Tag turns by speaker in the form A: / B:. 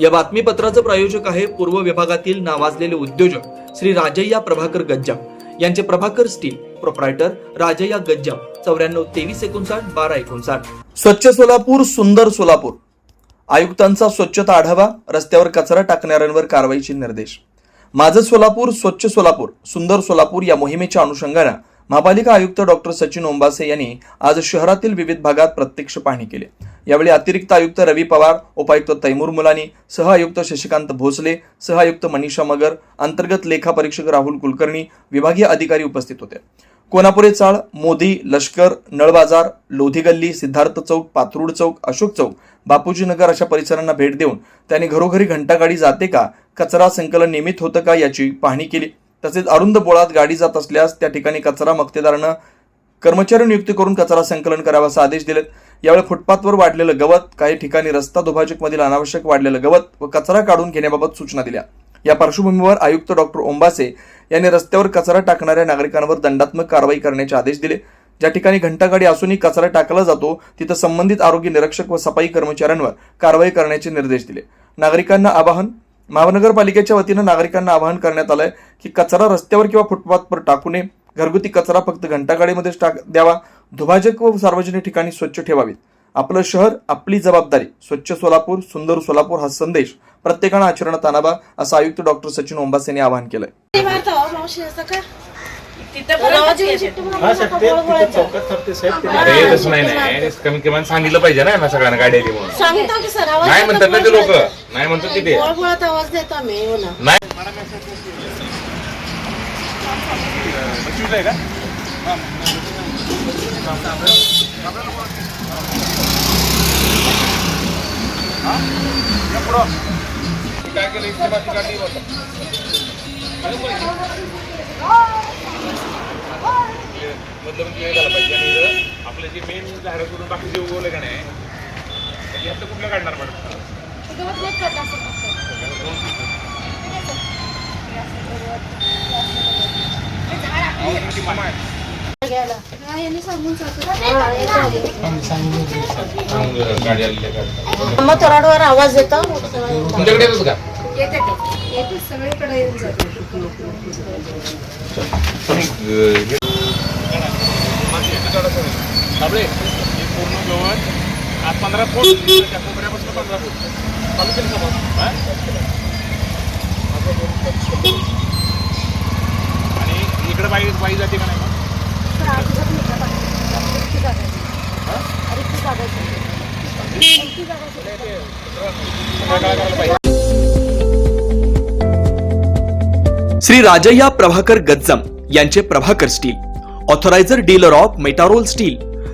A: या बातमीपत्राचं प्रायोजक आहे पूर्व विभागातील नावाजलेले उद्योजक श्री राजय्या प्रभाकर गज्जाम. यांचे प्रभाकर स्टील प्रोप्रायटर राजय्या गज्जाम चौऱ्याण्णव तेवीस एकोणसाठ बारा एकोणसाठ. स्वच्छ सोलापूर सुंदर सोलापूर. आयुक्तांचा स्वच्छता आढावा रस्त्यावर कचरा टाकणाऱ्यांवर कारवाईचे निर्देश. माझं सोलापूर स्वच्छ सोलापूर सुंदर सोलापूर या मोहिमेच्या अनुषंगानं महापालिका आयुक्त डॉक्टर सचिन ओंबासे यांनी आज शहरातील विविध भागात प्रत्यक्ष पाहणी केली. यावेळी अतिरिक्त आयुक्त रवी पवार उपायुक्त तैमूर मुलानी सह आयुक्त शशिकांत भोसले सह आयुक्त मनीषा मगर अंतर्गत लेखा परीक्षक राहुल कुलकर्णी विभागीय अधिकारी उपस्थित होते. कोनापुरे चाळ मोदी लष्कर नळबाजार लोधी गल्ली सिद्धार्थ चौक पात्रूड चौक अशोक चौक बापूजी नगर अशा परिसरांना भेट देऊन त्यांनी घरोघरी घंटागाडी जाते का कचरा संकलन नियमित होतं का याची पाहणी केली. तसेच अरुंद बोळात गाडी जात असल्यास त्या ठिकाणी कचरा मक्तेदारानं कर्मचारी नियुक्ती करून कचरा संकलन करावा असा आदेश दिलेत. यावेळी फुटपाथवर वाढलेलं गवत काही ठिकाणी रस्ता दुभाजकमधील अनावश्यक वाढलेलं गवत व कचरा काढून घेण्याबाबत सूचना दिल्या. या पार्श्वभूमीवर आयुक्त डॉक्टर ओंबासे यांनी रस्त्यावर कचरा टाकणाऱ्या नागरिकांवर दंडात्मक कारवाई करण्याचे आदेश दिले. ज्या ठिकाणी घंटागाडी असूनही कचरा टाकला जातो तिथं संबंधित आरोग्य निरीक्षक व सफाई कर्मचाऱ्यांवर कारवाई करण्याचे निर्देश दिले. नागरिकांना आवाहन महानगरपालिकेच्या वतीनं नागरिकांना आवाहन करण्यात आलंय की कचरा रस्त्यावर किंवा फुटपाथवर टाकू नये. घरगुती कचरा फक्त घंटागाडीमध्येच टाक द्यावा. दुभाजक व सार्वजनिक ठिकाणी स्वच्छ ठेवावीत. आपलं शहर आपली जबाबदारी. स्वच्छ सोलापूर सुंदर सोलापूर हा संदेश प्रत्येकानं आचरणात आणावा असं आयुक्त डॉक्टर सचिन ओंबास यांनी आवाहन केलंय.
B: हो,
C: साहेब ते तिथं. चौकात थांबते साहेब ते
D: अरे तसं नाही नाही कमी किमान सांगितलं पाहिजे ना ना सगळ्यांना गाडी आली म्हणून.
B: सांगतो की सर आवाज
D: नाही म्हणतात ना ते लोक. नाही म्हणतात की ते
B: पोळं पोळत आवाज देतो आम्ही हो ना.
D: नाही. काय केलं? इथे बाकी गाडी होतं. मधलं पण clear झालं पाहिजे आणि आपलं जे मेन झाडं सोडून बाकी जे उगवलं का नाही यातलं कुठलं काढणार मॅडम.
B: हा. हा, येतो.
D: गाडी आलेली?
B: मग आवाज येतो
D: तुमच्याकडे येतच का
B: येते सगळीकडे येऊन जातो
C: हे पूर्ण गवत आज. पंधरा फूट त्या कोपऱ्यापासून पंधरा फूट चालू केलं? आणि इकडे बाई बाई जाते का नाही
A: श्री राजय्या प्रभाकर गज्जम यांचे Prabhakar steel authoriser dealer of Metarol steel